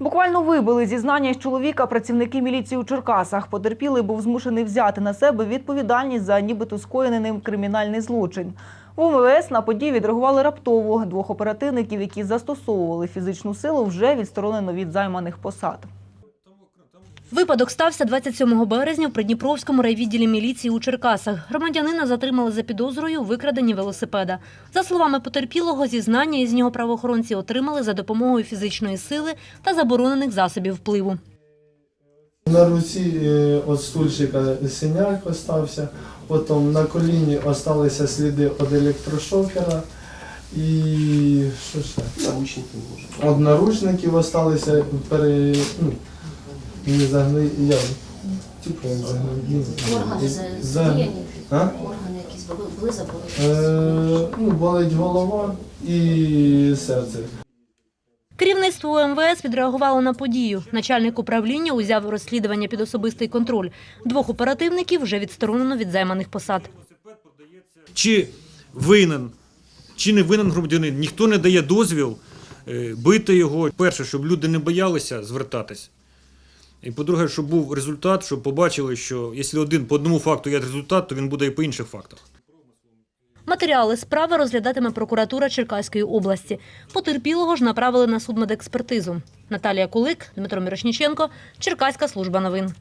Буквально вибили зізнання з чоловіка працівники міліції у Черкасах. Потерпілий був змушений взяти на себе відповідальність за нібито скоєний ним кримінальний злочин. В МВС на події відреагували раптово. Двох оперативників, які застосовували фізичну силу, вже відсторонено від займаних посад. Випадок стався 27 березня в Придніпровському райвідділі міліції у Черкасах. Громадянина затримали за підозрою у викраденні велосипеда. За словами потерпілого, зізнання із нього правоохоронці отримали за допомогою фізичної сили та заборонених засобів впливу. На руці е, від стульчика синяк остався, потім на коліні залишилися сліди від електрошокера і що ще? Наручники. Від наручників залишилися пере... ну, не загни... я... Типу, як загни... Органи за- задіяні, А? органи якісь були, заборонені. Е, ну, болить голова і серце. Керівництво УМВС відреагувало на подію. Начальник управління узяв розслідування під особистий контроль. Двох оперативників вже відсторонено від займаних посад. чи винен, чи не винен громадянин, ніхто не дає дозвіл е, бити його. Перше, щоб люди не боялися звертатись. І по-друге, щоб був результат, щоб побачили, що якщо один по одному факту є результат, то він буде і по інших фактах. Матеріали справи розглядатиме прокуратура Черкаської області. Потерпілого ж направили на судмедекспертизу. Наталія Кулик, Дмитро Мірошніченко, Черкаська служба новин.